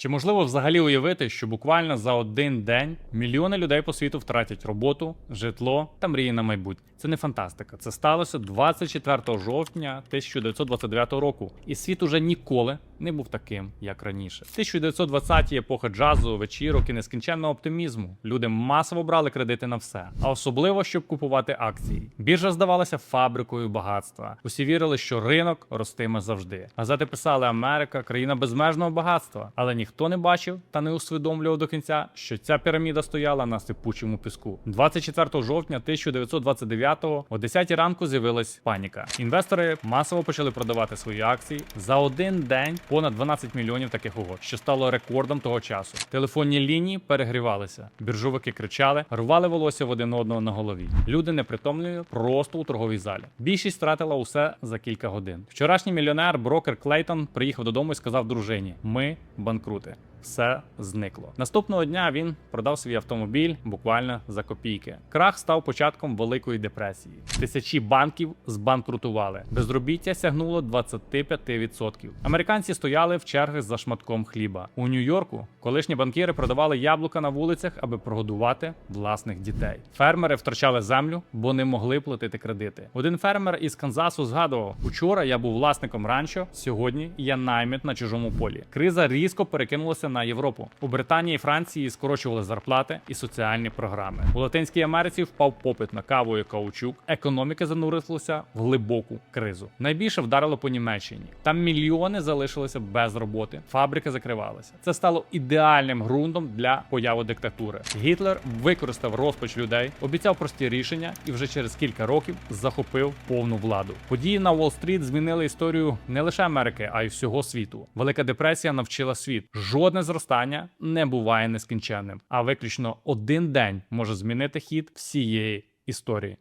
Чи можливо взагалі уявити, що буквально за один день мільйони людей по світу втратять роботу, житло та мрії на майбутнє? Це не фантастика. Це сталося 24 жовтня 1929 року, і світ уже ніколи не був таким, як раніше. 1920-ті епоха джазу, вечірок і нескінченного оптимізму. Люди масово брали кредити на все, а особливо щоб купувати акції. Біржа здавалася фабрикою багатства. Усі вірили, що ринок ростиме завжди. Газети писали Америка, країна безмежного багатства, але ніхто не бачив та не усвідомлював до кінця, що ця піраміда стояла на сипучому піску. 24 жовтня 1929-го о 10 ранку з'явилась паніка. Інвестори масово почали продавати свої акції за один день. Понад 12 мільйонів таких угод, що стало рекордом того часу. Телефонні лінії перегрівалися, біржовики кричали, рвали волосся в один одного на голові. Люди непритомлювали просто у торговій залі. Більшість втратила усе за кілька годин. Вчорашній мільйонер брокер Клейтон приїхав додому і сказав дружині: Ми банкрути. Все зникло. Наступного дня він продав свій автомобіль буквально за копійки. Крах став початком великої депресії. Тисячі банків збанкрутували. Безробіття сягнуло 25%. Американці стояли в чергах за шматком хліба. У Нью-Йорку колишні банкіри продавали яблука на вулицях, аби прогодувати власних дітей. Фермери втрачали землю, бо не могли платити кредити. Один фермер із Канзасу згадував: учора я був власником ранчо, сьогодні я наймит на чужому полі. Криза різко перекинулася на Європу. У Британії і Франції скорочували зарплати і соціальні програми. У Латинській Америці впав попит на каву і каучук. Економіка занурилася в глибоку кризу. Найбільше вдарило по Німеччині. Там мільйони залишилися без роботи. Фабрики закривалися. Це стало ідеальним ґрунтом для появи диктатури. Гітлер використав розпач людей, обіцяв прості рішення і вже через кілька років захопив повну владу. Події на Уолл-стріт змінили історію не лише Америки, а й всього світу. Велика депресія навчила світ. Жодне зростання не буває нескінченним, а виключно один день може змінити хід всієї історії.